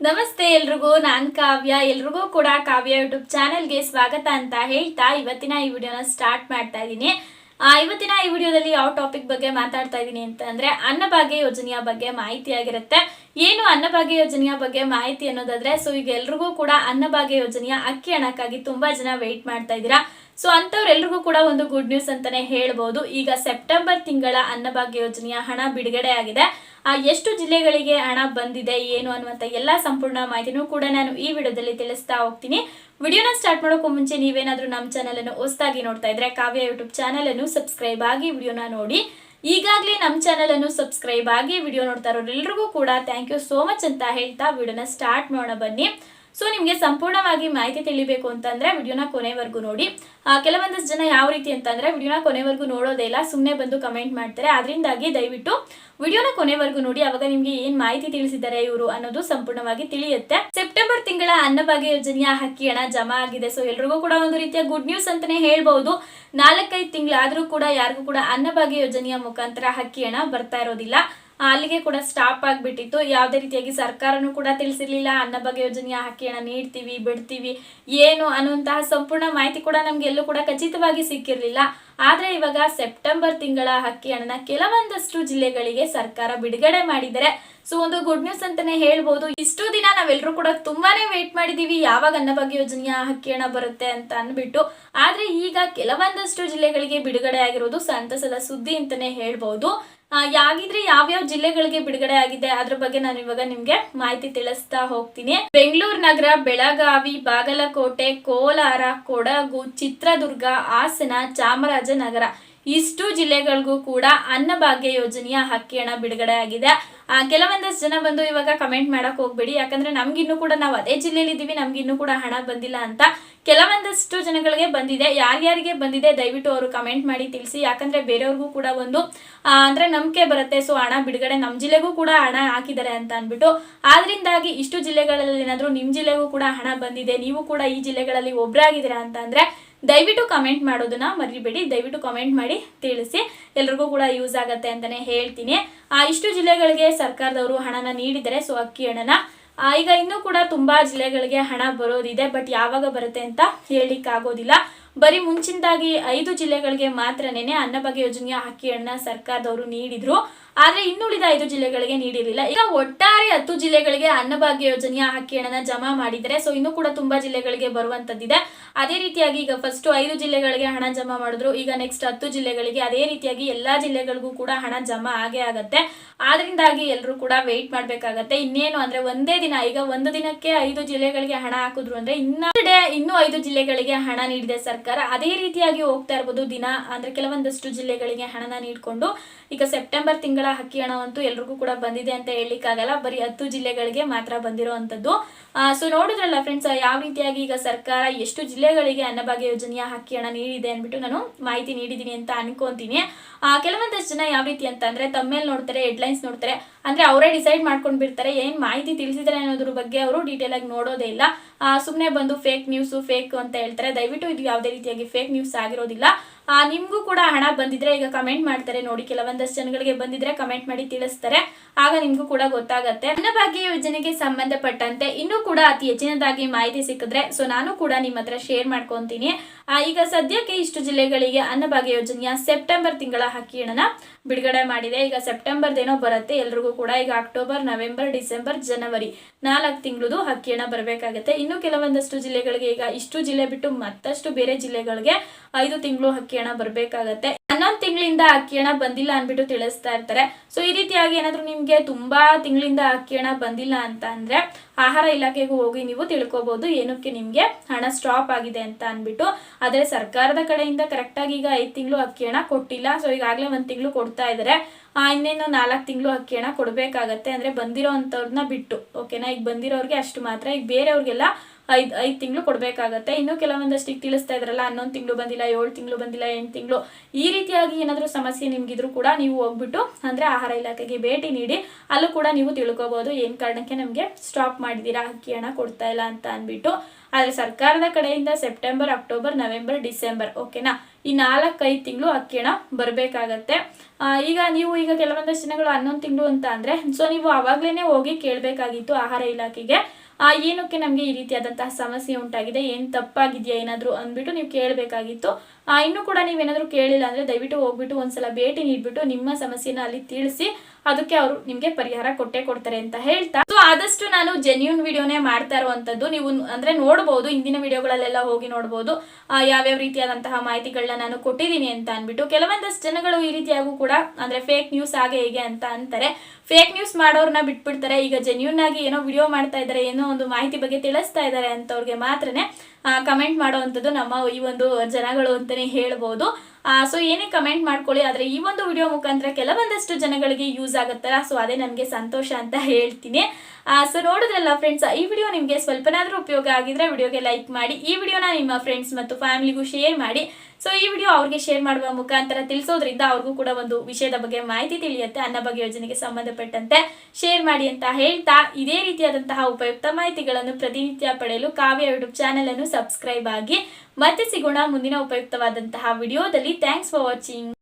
ನಮಸ್ತೆ ಎಲ್ರಿಗೂ ನಾನ್ ಕಾವ್ಯ. ಎಲ್ರಿಗೂ ಕೂಡ ಕಾವ್ಯ ಯೂಟ್ಯೂಬ್ ಚಾನೆಲ್ಗೆ ಸ್ವಾಗತ ಅಂತ ಹೇಳ್ತಾ ಇವತ್ತಿನ ಈ ವಿಡಿಯೋನ ಸ್ಟಾರ್ಟ್ ಮಾಡ್ತಾ ಇದ್ದೀನಿ ಆ, ಇವತ್ತಿನ ಈ ವಿಡಿಯೋದಲ್ಲಿ ಯಾವ ಟಾಪಿಕ್ ಬಗ್ಗೆ ಮಾತಾಡ್ತಾ ಇದ್ದೀನಿ ಅಂತಂದ್ರೆ ಅನ್ನಭಾಗ್ಯ ಯೋಜನೆಯ ಬಗ್ಗೆ ಮಾಹಿತಿ ಆಗಿರುತ್ತೆ ಏನು ಅನ್ನಭಾಗ್ಯ ಯೋಜನೆಯ ಬಗ್ಗೆ ಮಾಹಿತಿ ಅನ್ನೋದಾದ್ರೆ ಸೊ ಈಗ ಎಲ್ರಿಗೂ ಕೂಡ ಅನ್ನಭಾಗ್ಯ ಯೋಜನೆಯ ಅಕ್ಕಿ ಹಣಕ್ಕಾಗಿ ತುಂಬಾ ಜನ ವೆಯ್ಟ್ ಮಾಡ್ತಾ ಇದ್ದೀರಾ. ಸೊ ಅಂಥವ್ರೆಲ್ರಿಗೂ ಕೂಡ ಒಂದು ಗುಡ್ ನ್ಯೂಸ್ ಅಂತಾನೆ ಹೇಳ್ಬೋದು. ಈಗ ಸೆಪ್ಟೆಂಬರ್ ತಿಂಗಳ ಅನ್ನಭಾಗ್ಯ ಯೋಜನೆಯ ಹಣ ಬಿಡುಗಡೆ ಆಗಿದೆ. ಆ ಎಷ್ಟು ಜಿಲ್ಲೆಗಳಿಗೆ ಹಣ ಬಂದಿದೆ, ಏನು ಅನ್ನುವಂಥ ಎಲ್ಲ ಸಂಪೂರ್ಣ ಮಾಹಿತಿನೂ ಕೂಡ ನಾನು ಈ ವಿಡಿಯೋದಲ್ಲಿ ತಿಳಿಸ್ತಾ ಹೋಗ್ತೀನಿ. ವಿಡಿಯೋನ ಸ್ಟಾರ್ಟ್ ಮಾಡೋಕ್ಕೂ ಮುಂಚೆ ನೀವೇನಾದರೂ ನಮ್ಮ ಚಾನಲನ್ನು ಹೊಸದಾಗಿ ನೋಡ್ತಾ ಇದ್ರೆ, ಕಾವ್ಯ ಯೂಟ್ಯೂಬ್ ಚಾನಲನ್ನು ಸಬ್ಸ್ಕ್ರೈಬ್ ಆಗಿ ವಿಡಿಯೋನ ನೋಡಿ. ಈಗಾಗಲೇ ನಮ್ಮ ಚಾನಲ್ ಅನ್ನು ಸಬ್ಸ್ಕ್ರೈಬ್ ಆಗಿ ವಿಡಿಯೋ ನೋಡ್ತಾ ಇರೋರೆಲ್ರಿಗೂ ಕೂಡ ಥ್ಯಾಂಕ್ ಯು ಸೋ ಮಚ್ ಅಂತ ಹೇಳ್ತಾ ವಿಡಿಯೋನ ಸ್ಟಾರ್ಟ್ ಮಾಡೋಣ ಬನ್ನಿ. ಸೊ ನಿಮಗೆ ಸಂಪೂರ್ಣವಾಗಿ ಮಾಹಿತಿ ತಿಳಿಬೇಕು ಅಂತಂದ್ರೆ ವಿಡಿಯೋನ ಕೊನೆವರೆಗೂ ನೋಡಿ. ಕೆಲವೊಂದಷ್ಟು ಜನ ಯಾವ ರೀತಿ ಅಂತಂದ್ರೆ ವಿಡಿಯೋನ ಕೊನೆವರೆಗೂ ನೋಡೋದೇ ಇಲ್ಲ ಸುಮ್ಮನೆ ಬಂದು ಕಮೆಂಟ್ ಮಾಡ್ತಾರೆ. ಅದರಿಂದಾಗಿ ದಯವಿಟ್ಟು ವಿಡಿಯೋನ ಕೊನೆವರೆಗೂ ನೋಡಿ, ಅವಾಗ ನಿಮಗೆ ಏನ್ ಮಾಹಿತಿ ತಿಳಿಸಿದ್ದಾರೆ ಇವರು ಅನ್ನೋದು ಸಂಪೂರ್ಣವಾಗಿ ತಿಳಿಯುತ್ತೆ. ಸೆಪ್ಟೆಂಬರ್ ತಿಂಗಳ ಅನ್ನಭಾಗ್ಯ ಯೋಜನೆಯ ಅಕ್ಕಿ ಹಣ ಜಮಾ ಆಗಿದೆ. ಸೊ ಎಲ್ರಿಗೂ ಕೂಡ ಒಂದು ರೀತಿಯ ಗುಡ್ ನ್ಯೂಸ್ ಅಂತಾನೆ ಹೇಳ್ಬಹುದು ನಾಲ್ಕೈದು ತಿಂಗಳಾದರೂ ಕೂಡ ಯಾರಿಗೂ ಕೂಡ ಅನ್ನಭಾಗ್ಯ ಯೋಜನೆಯ ಮುಖಾಂತರ ಅಕ್ಕಿ ಹಣ ಬರ್ತಾ ಇರೋದಿಲ್ಲ. ಅಲ್ಲಿಗೆ ಕೂಡ ಸ್ಟಾಪ್ ಆಗಿಬಿಟ್ಟಿತ್ತು. ಯಾವುದೇ ರೀತಿಯಾಗಿ ಸರ್ಕಾರನೂ ಕೂಡ ತಿಳಿಸಿರ್ಲಿಲ್ಲ ಅನ್ನಭಾಗ್ಯ ಯೋಜನೆಯ ಹಣ ನೀಡ್ತೀವಿ ಬಿಡ್ತೀವಿ ಏನು ಅನ್ನುವಂತಹ ಸಂಪೂರ್ಣ ಮಾಹಿತಿ ಕೂಡ ನಮ್ಗೆ ಎಲ್ಲೂ ಕೂಡ ಖಚಿತವಾಗಿ ಸಿಕ್ಕಿರ್ಲಿಲ್ಲ. ಆದ್ರೆ ಇವಾಗ ಸೆಪ್ಟೆಂಬರ್ ತಿಂಗಳ ಹಕ್ಕಿ ಹಣನ ಕೆಲವೊಂದಷ್ಟು ಜಿಲ್ಲೆಗಳಿಗೆ ಸರ್ಕಾರ ಬಿಡುಗಡೆ ಮಾಡಿದರೆ ಸೊ ಒಂದು ಗುಡ್ ನ್ಯೂಸ್ ಅಂತಾನೆ ಹೇಳ್ಬೋದು. ಇಷ್ಟು ದಿನ ನಾವೆಲ್ಲರೂ ಕೂಡ ತುಂಬಾನೇ ವೇಟ್ ಮಾಡಿದೀವಿ ಯಾವಾಗ ಅನ್ನಭಾಗ್ಯ ಯೋಜನೆಯ ಹಕ್ಕಿ ಹಣ ಬರುತ್ತೆ ಅಂತ ಅಂದ್ಬಿಟ್ಟು. ಆದ್ರೆ ಈಗ ಕೆಲವೊಂದಷ್ಟು ಜಿಲ್ಲೆಗಳಿಗೆ ಬಿಡುಗಡೆ ಆಗಿರೋದು ಸಂತಸದ ಸುದ್ದಿ ಅಂತಾನೆ ಹೇಳ್ಬೋದು. ಆ, ಯಾಗಿದ್ರೆ ಯಾವ್ಯಾವ ಜಿಲ್ಲೆಗಳಿಗೆ ಬಿಡುಗಡೆ ಆಗಿದೆ ಅದ್ರ ಬಗ್ಗೆ ನಾನು ಇವಾಗ ನಿಮ್ಗೆ ಮಾಹಿತಿ ತಿಳಿಸ್ತಾ ಹೋಗ್ತೀನಿ. ಬೆಂಗಳೂರು ನಗರ, ಬೆಳಗಾವಿ, ಬಾಗಲಕೋಟೆ, ಕೋಲಾರ, ಕೊಡಗು, ಚಿತ್ರದುರ್ಗ, ಹಾಸನ, ಚಾಮರಾಜನಗರ ಇಷ್ಟು ಜಿಲ್ಲೆಗಳಿಗೂ ಕೂಡ ಅನ್ನಭಾಗ್ಯ ಯೋಜನೆಯ ಅಕ್ಕಿ ಹಣ ಬಿಡುಗಡೆ ಆಗಿದೆ. ಕೆಲವೊಂದಷ್ಟು ಜನ ಬಂದು ಇವಾಗ ಕಮೆಂಟ್ ಮಾಡಕ್ ಹೋಗ್ಬೇಡಿ. ಯಾಕಂದ್ರೆ ನಮ್ಗಿನ್ನೂ ಕೂಡ ನಾವು ಅದೇ ಜಿಲ್ಲೆಯಲ್ಲಿ ಇದ್ದೀವಿ ನಮ್ಗಿನ್ನೂ ಕೂಡ ಹಣ ಬಂದಿಲ್ಲ ಅಂತ ಕೆಲವೊಂದಷ್ಟು ಜನಗಳಿಗೆ ಬಂದಿದೆ, ಯಾರ್ಯಾರಿಗೆ ಬಂದಿದೆ ದಯವಿಟ್ಟು ಅವರು ಕಮೆಂಟ್ ಮಾಡಿ ತಿಳಿಸಿ. ಯಾಕಂದ್ರೆ ಬೇರೆಯವ್ರಿಗೂ ಕೂಡ ಒಂದು ಅಂದ್ರೆ ನಂಬಿಕೆ ಬರುತ್ತೆ. ಸೊ ಹಣ ಬಿಡುಗಡೆ ನಮ್ಮ ಜಿಲ್ಲೆಗೂ ಕೂಡ ಹಣ ಹಾಕಿದ್ದಾರೆ ಅಂತ ಅಂದ್ಬಿಟ್ಟು. ಆದ್ರಿಂದಾಗಿ ಇಷ್ಟು ಜಿಲ್ಲೆಗಳಲ್ಲಿ ಏನಾದರೂ ನಿಮ್ಮ ಜಿಲ್ಲೆಗೂ ಕೂಡ ಹಣ ಬಂದಿದೆ, ನೀವು ಕೂಡ ಈ ಜಿಲ್ಲೆಗಳಲ್ಲಿ ಒಬ್ಬರಾಗಿದ್ದೀರಾ ಅಂತ ಅಂದ್ರೆ ದಯವಿಟ್ಟು ಕಮೆಂಟ್ ಮಾಡೋದನ್ನ ಮರಿಬೇಡಿ. ದಯವಿಟ್ಟು ಕಮೆಂಟ್ ಮಾಡಿ ತಿಳಿಸಿ. ಎಲ್ರಿಗೂ ಕೂಡ ಯೂಸ್ ಆಗತ್ತೆ ಅಂತಾನೆ ಹೇಳ್ತೀನಿ. ಇಷ್ಟು ಜಿಲ್ಲೆಗಳಿಗೆ ಸರ್ಕಾರದವರು ಹಣನ ನೀಡಿದರೆ, ಸೊ ಅಕ್ಕಿ ಹಣನ ಈಗ ಇನ್ನೂ ಕೂಡ ತುಂಬಾ ಜಿಲ್ಲೆಗಳಿಗೆ ಹಣ ಬರೋದಿದೆ ಬಟ್ ಯಾವಾಗ ಬರುತ್ತೆ ಅಂತ ಹೇಳಲಿಕ್ಕೆ ಆಗೋದಿಲ್ಲ ಬರೀ ಮುಂಚಿನದಾಗಿ ಐದು ಜಿಲ್ಲೆಗಳಿಗೆ ಮಾತ್ರನೇ ಅನ್ನಭಾಗ್ಯ ಯೋಜನೆಯ ಅಕ್ಕಿ ಹಣ್ಣ ಸರ್ಕಾರದವರು ನೀಡಿದ್ರು. ಆದ್ರೆ ಇನ್ನುಳಿದ ಐದು ಜಿಲ್ಲೆಗಳಿಗೆ ನೀಡಿರಲಿಲ್ಲ. ಈಗ ಒಟ್ಟಾರೆ ಹತ್ತು ಜಿಲ್ಲೆಗಳಿಗೆ ಅನ್ನಭಾಗ್ಯ ಯೋಜನೆಯ ಅಕ್ಕಿ ಹಣನ ಜಮಾ ಮಾಡಿದರೆ ಸೊ ಇನ್ನೂ ಕೂಡ ತುಂಬಾ ಜಿಲ್ಲೆಗಳಿಗೆ ಬರುವಂತದ್ದಿದೆ. ಅದೇ ರೀತಿಯಾಗಿ ಈಗ ಫಸ್ಟ್ ಐದು ಜಿಲ್ಲೆಗಳಿಗೆ ಹಣ ಜಮಾ ಮಾಡಿದ್ರು. ಈಗ ನೆಕ್ಸ್ಟ್ ಹತ್ತು ಜಿಲ್ಲೆಗಳಿಗೆ ಅದೇ ರೀತಿಯಾಗಿ ಎಲ್ಲಾ ಜಿಲ್ಲೆಗಳಿಗೂ ಕೂಡ ಹಣ ಜಮಾ ಆಗೇ ಆಗತ್ತೆ. ಆದ್ರಿಂದಾಗಿ ಎಲ್ಲರೂ ಕೂಡ ವೆಯ್ಟ್ ಮಾಡ್ಬೇಕಾಗತ್ತೆ. ಇನ್ನೇನು ಅಂದ್ರೆ ಒಂದೇ ದಿನ, ಈಗ ಒಂದು ದಿನಕ್ಕೆ ಐದು ಜಿಲ್ಲೆಗಳಿಗೆ ಹಣ ಹಾಕಿದ್ರು ಅಂದ್ರೆ ಇನ್ನೊಂದೆ ಇನ್ನೂ ಐದು ಜಿಲ್ಲೆಗಳಿಗೆ ಹಣ ನೀಡಿದೆ ಸರ್ಕಾರ. ಅದೇ ರೀತಿಯಾಗಿ ಹೋಗ್ತಾ ಇರ್ಬೋದು ದಿನ. ಅಂದ್ರೆ ಕೆಲವೊಂದಷ್ಟು ಜಿಲ್ಲೆಗಳಿಗೆ ಹಣನ ನೀಡಿಕೊಂಡು ಈಗ ಸೆಪ್ಟೆಂಬರ್ ತಿಂಗಳ ಅಕ್ಕಿ ಹಣವಂತೂ ಎಲ್ರಿಗೂ ಕೂಡ ಬಂದಿದೆ ಅಂತ ಹೇಳಲಿಕ್ಕಾಗಲ್ಲ. ಬರೀ ಹತ್ತು ಜಿಲ್ಲೆಗಳಿಗೆ ಮಾತ್ರ ಬಂದಿರುವಂತದ್ದು. ಸೊ ನೋಡಿದ್ರಲ್ಲ ಫ್ರೆಂಡ್ಸ್ ಯಾವ ರೀತಿಯಾಗಿ ಈಗ ಸರ್ಕಾರ ಎಷ್ಟು ಜಿಲ್ಲೆಗಳಿಗೆ ಅನ್ನಭಾಗ್ಯ ಯೋಜನೆಯ ಹಕ್ಕಿ ಹಣ ನೀಡಿದೆ ಅಂದ್ಬಿಟ್ಟು ನಾನು ಮಾಹಿತಿ ನೀಡಿದ್ದೀನಿ ಅಂತ ಅನ್ಕೊಂತೀನಿ. ಕೆಲವೊಂದಷ್ಟು ಜನ ಯಾವ ರೀತಿ ಅಂತ ಅಂದ್ರೆ ತಮ್ಮೇಲೆ ನೋಡ್ತಾರೆ ಹೆಡ್ಲೈನ್ಸ್ ನೋಡ್ತಾರೆ. ಅಂದ್ರೆ ಅವರೇ ಡಿಸೈಡ್ ಮಾಡ್ಕೊಂಡು ಬಿಡ್ತಾರೆ ಏನ್ ಮಾಹಿತಿ ತಿಳಿಸಿದ್ದಾರೆ ಅನ್ನೋದ್ರ ಬಗ್ಗೆ ಅವರು ಡೀಟೇಲ್ ಆಗಿ ನೋಡೋದೇ ಇಲ್ಲ. ಸುಮ್ಮನೆ ಬಂದು ಫೇಕ್ ನ್ಯೂಸ್ ಫೇಕ್ ಅಂತ ಹೇಳ್ತಾರೆ. ದಯವಿಟ್ಟು ಇದು ಯಾವುದೇ ರೀತಿಯಾಗಿ ಫೇಕ್ ನ್ಯೂಸ್ ಆಗಿರೋದಿಲ್ಲ. ನಿಮಗೂ ಕೂಡ ಹಣ ಬಂದಿದ್ರೆ ಈಗ ಕಮೆಂಟ್ ಮಾಡ್ತಾರೆ ನೋಡಿ, ಕೆಲವೊಂದಷ್ಟು ಜನಗಳಿಗೆ ಬಂದಿದ್ರೆ ಕಮೆಂಟ್ ಮಾಡಿ ತಿಳಿಸ್ತಾರೆ. ಆಗ ನಿಮ್ಗೂ ಕೂಡ ಗೊತ್ತಾಗತ್ತೆ. ಅನ್ನಭಾಗ್ಯ ಯೋಜನೆಗೆ ಸಂಬಂಧಪಟ್ಟಂತೆ ಇನ್ನೂ ಕೂಡ ಅತಿ ಹೆಚ್ಚಿನದಾಗಿ ಮಾಹಿತಿ ಸಿಕ್ಕಿದ್ರೆ ಸೊ ನಾನು ಕೂಡ ನಿಮ್ಮ ಹತ್ರ ಶೇರ್ ಮಾಡ್ಕೊಂತೀನಿ. ಈಗ ಸದ್ಯಕ್ಕೆ ಇಷ್ಟು ಜಿಲ್ಲೆಗಳಿಗೆ ಅನ್ನಭಾಗ್ಯ ಯೋಜನೆಯ ಸೆಪ್ಟೆಂಬರ್ ತಿಂಗಳ ಅಕ್ಕಿ ಹಣನ ಬಿಡುಗಡೆ ಮಾಡಿದೆ. ಈಗ ಸೆಪ್ಟೆಂಬರ್ದೇನೋ ಬರುತ್ತೆ, ಎಲ್ರಿಗೂ ಕೂಡ ಈಗ ಅಕ್ಟೋಬರ್ ನವೆಂಬರ್ ಡಿಸೆಂಬರ್ ಜನವರಿ ನಾಲ್ಕು ತಿಂಗಳದು ಅಕ್ಕಿ ಹಣ ಬರಬೇಕಾಗತ್ತೆ. ಇನ್ನು ಕೆಲವೊಂದಷ್ಟು ಜಿಲ್ಲೆಗಳಿಗೆ ಈಗ ಇಷ್ಟು ಜಿಲ್ಲೆ ಬಿಟ್ಟು ಮತ್ತಷ್ಟು ಬೇರೆ ಜಿಲ್ಲೆಗಳಿಗೆ ಐದು ತಿಂಗಳು ಅಕ್ಕಿ ಹಣ ಬರಬೇಕಾಗತ್ತೆ. ಹನ್ನೊಂದು ತಿಂಗಳಿಂದ ಅಕ್ಕಿ ಹಣ ಬಂದಿಲ್ಲ ಅಂದ್ಬಿಟ್ಟು ತಿಳಿಸ್ತಾ ಇರ್ತಾರೆ. ಸೊ ಈ ರೀತಿಯಾಗಿ ಏನಾದ್ರು ನಿಮ್ಗೆ ತುಂಬಾ ತಿಂಗಳಿಂದ ಅಕ್ಕಿ ಹಣ ಬಂದಿಲ್ಲ ಅಂತ ಅಂದ್ರೆ ಆಹಾರ ಇಲಾಖೆಗೂ ಹೋಗಿ ನೀವು ತಿಳ್ಕೊಬಹುದು ಏನಕ್ಕೆ ನಿಮ್ಗೆ ಹಣ ಸ್ಟಾಪ್ ಆಗಿದೆ ಅಂತ ಅನ್ಬಿಟ್ಟು ಆದ್ರೆ ಸರ್ಕಾರದ ಕಡೆಯಿಂದ ಕರೆಕ್ಟ್ ಆಗಿ ಈಗ ಐದು ತಿಂಗಳು ಅಕ್ಕಿ ಹಣ ಕೊಟ್ಟಿಲ್ಲ. ಸೊ ಈಗಾಗಲೇ ಒಂದ್ ತಿಂಗಳು ಕೊಡ್ತಾ ಇದಾರೆ. ಆ, ಇನ್ನೇನು ನಾಲ್ಕು ತಿಂಗಳು ಅಕ್ಕಿ ಹಣ ಕೊಡಬೇಕಾಗತ್ತೆ ಅಂದರೆ ಬಂದಿರೋ ಅಂಥವ್ರನ್ನ ಬಿಟ್ಟು ಓಕೆನಾ ಈಗ ಬಂದಿರೋರಿಗೆ ಅಷ್ಟು ಮಾತ್ರ, ಈಗ ಬೇರೆಯವ್ರಿಗೆಲ್ಲ ಐದು ಐದು ತಿಂಗಳು ಕೊಡಬೇಕಾಗತ್ತೆ. ಇನ್ನು ಕೆಲವೊಂದಷ್ಟಿಗೆ ತಿಳಿಸ್ತಾ ಇದ್ರಲ್ಲ, ಹನ್ನೊಂದು ತಿಂಗಳು ಬಂದಿಲ್ಲ, ಏಳು ತಿಂಗಳು ಬಂದಿಲ್ಲ, ಎಂಟು ತಿಂಗಳು, ಈ ರೀತಿಯಾಗಿ ಏನಾದರೂ ಸಮಸ್ಯೆ ನಿಮಗಿದ್ರು ಕೂಡ ನೀವು ಹೋಗ್ಬಿಟ್ಟು ಅಂದರೆ ಆಹಾರ ಇಲಾಖೆಗೆ ಭೇಟಿ ನೀಡಿ, ಅಲ್ಲೂ ಕೂಡ ನೀವು ತಿಳ್ಕೊಬೋದು ಏನು ಕಾರಣಕ್ಕೆ ನಮಗೆ ಸ್ಟಾಪ್ ಮಾಡಿದ್ದೀರಾ ಅಕ್ಕಿ ಹಣ ಕೊಡ್ತಾ ಇಲ್ಲ ಅಂತ ಅಂದ್ಬಿಟ್ಟು. ಆದರೆ ಸರ್ಕಾರದ ಕಡೆಯಿಂದ ಸೆಪ್ಟೆಂಬರ್ ಅಕ್ಟೋಬರ್ ನವೆಂಬರ್ ಡಿಸೆಂಬರ್ ಓಕೆನಾ ಈ ನಾಲ್ಕೈದು ತಿಂಗಳು ಅಕ್ಕಿಣ ಬರಬೇಕಾಗತ್ತೆ. ಈಗ ನೀವು ಈಗ ಕೆಲವೊಂದಷ್ಟು ದಿನಗಳು ಹನ್ನೊಂದು ತಿಂಗಳು ಅಂತ ಅಂದರೆ ಸೊ ನೀವು ಅವಾಗಲೇ ಹೋಗಿ ಕೇಳಬೇಕಾಗಿತ್ತು ಆಹಾರ ಇಲಾಖೆಗೆ. ಏನಕ್ಕೆ ನಮಗೆ ಈ ರೀತಿಯಾದಂತಹ ಸಮಸ್ಯೆ ಉಂಟಾಗಿದೆ, ಏನು ತಪ್ಪಾಗಿದೆಯಾ ಏನಾದರೂ ಅಂದ್ಬಿಟ್ಟು ನೀವು ಕೇಳಬೇಕಾಗಿತ್ತು. ಇನ್ನೂ ಕೂಡ ನೀವೇನಾದರೂ ಕೇಳಿಲ್ಲ ಅಂದರೆ ದಯವಿಟ್ಟು ಹೋಗ್ಬಿಟ್ಟು ಒಂದ್ಸಲ ಭೇಟಿ ನೀಡ್ಬಿಟ್ಟು ನಿಮ್ಮ ಸಮಸ್ಯೆನ ಅಲ್ಲಿ ತಿಳಿಸಿ, ಅದಕ್ಕೆ ಅವರು ನಿಮಗೆ ಪರಿಹಾರ ಕೊಟ್ಟೆ ಕೊಡ್ತಾರೆ ಅಂತ ಹೇಳ್ತಾ. ಸೊ ಆದಷ್ಟು ನಾನು ಜೆನ್ಯೂನ್ ವಿಡಿಯೋನೇ ಮಾಡ್ತಾ ಇರುವಂತದ್ದು, ನೀವು ಅಂದ್ರೆ ನೋಡಬಹುದು ಇಂದಿನ ವಿಡಿಯೋಗಳಲ್ಲೆಲ್ಲ ಹೋಗಿ ನೋಡಬಹುದು ಯಾವ್ಯಾವ ರೀತಿಯಾದಂತಹ ಮಾಹಿತಿಗಳನ್ನ ನಾನು ಕೊಟ್ಟಿದ್ದೀನಿ ಅಂತ ಅಂದ್ಬಿಟ್ಟು ಕೆಲವೊಂದಷ್ಟು ಜನಗಳು ಈ ರೀತಿಯಾಗೂ ಕೂಡ ಅಂದ್ರೆ ಫೇಕ್ ನ್ಯೂಸ್ ಹಾಗೆ ಹೇಗೆ ಅಂತ ಅಂತಾರೆ. ಫೇಕ್ ನ್ಯೂಸ್ ಮಾಡೋರ್ನ ಬಿಟ್ಬಿಡ್ತಾರೆ. ಈಗ ಜೆನ್ಯೂನ್ ಆಗಿ ಏನೋ ವಿಡಿಯೋ ಮಾಡ್ತಾ ಇದ್ದಾರೆ, ಏನೋ ಒಂದು ಮಾಹಿತಿ ಬಗ್ಗೆ ತಿಳಿಸ್ತಾ ಇದ್ದಾರೆ ಅಂತವ್ರಿಗೆ ಮಾತ್ರನೇ ಕಮೆಂಟ್ ಮಾಡುವಂಥದ್ದು ನಮ್ಮ ಈ ಒಂದು ಜನಗಳು ಅಂತಲೇ ಹೇಳ್ಬೋದು. ಸೊ ಏನೇ ಕಮೆಂಟ್ ಮಾಡ್ಕೊಳ್ಳಿ, ಆದರೆ ಈ ಒಂದು ವಿಡಿಯೋ ಮುಖಾಂತರ ಕೆಲವೊಂದಷ್ಟು ಜನಗಳಿಗೆ ಯೂಸ್ ಆಗುತ್ತಲ್ಲ ಸೊ ಅದೇ ನನಗೆ ಸಂತೋಷ ಅಂತ ಹೇಳ್ತೀನಿ. ಸೊ ನೋಡಿದ್ರಲ್ಲ ಫ್ರೆಂಡ್ಸ್ ಈ ವಿಡಿಯೋ ನಿಮಗೆ ಸ್ವಲ್ಪನಾದರೂ ಉಪಯೋಗ ಆಗಿದ್ರೆ ವಿಡಿಯೋಗೆ ಲೈಕ್ ಮಾಡಿ, ಈ ವಿಡಿಯೋನ ನಿಮ್ಮ ಫ್ರೆಂಡ್ಸ್ ಮತ್ತು ಫ್ಯಾಮಿಲಿಗೂ ಶೇರ್ ಮಾಡಿ. ಸೊ ಈ ವಿಡಿಯೋ ಅವ್ರಿಗೆ ಶೇರ್ ಮಾಡುವ ಮುಖಾಂತರ ತಿಳಿಸೋದ್ರಿಂದ ಅವ್ರಿಗೂ ಕೂಡ ಒಂದು ವಿಷಯದ ಬಗ್ಗೆ ಮಾಹಿತಿ ತಿಳಿಯುತ್ತೆ, ಅನ್ನ ಬಗ್ಗೆ ಯೋಜನೆಗೆ ಸಂಬಂಧಪಟ್ಟಂತೆ ಶೇರ್ ಮಾಡಿ ಅಂತ ಹೇಳ್ತಾ, ಇದೇ ರೀತಿಯಾದಂತಹ ಉಪಯುಕ್ತ ಮಾಹಿತಿಗಳನ್ನು ಪ್ರತಿನಿತ್ಯ ಪಡೆಯಲು ಕಾವ್ಯ ಯೂಟ್ಯೂಬ್ ಚಾನೆಲ್ ಅನ್ನು ಸಬ್ಸ್ಕ್ರೈಬ್ ಆಗಿ ಮತ್ತೆ ಸಿಗೋಣ ಮುಂದಿನ ಉಪಯುಕ್ತವಾದಂತಹ ವಿಡಿಯೋದಲ್ಲಿ. Thanks for watching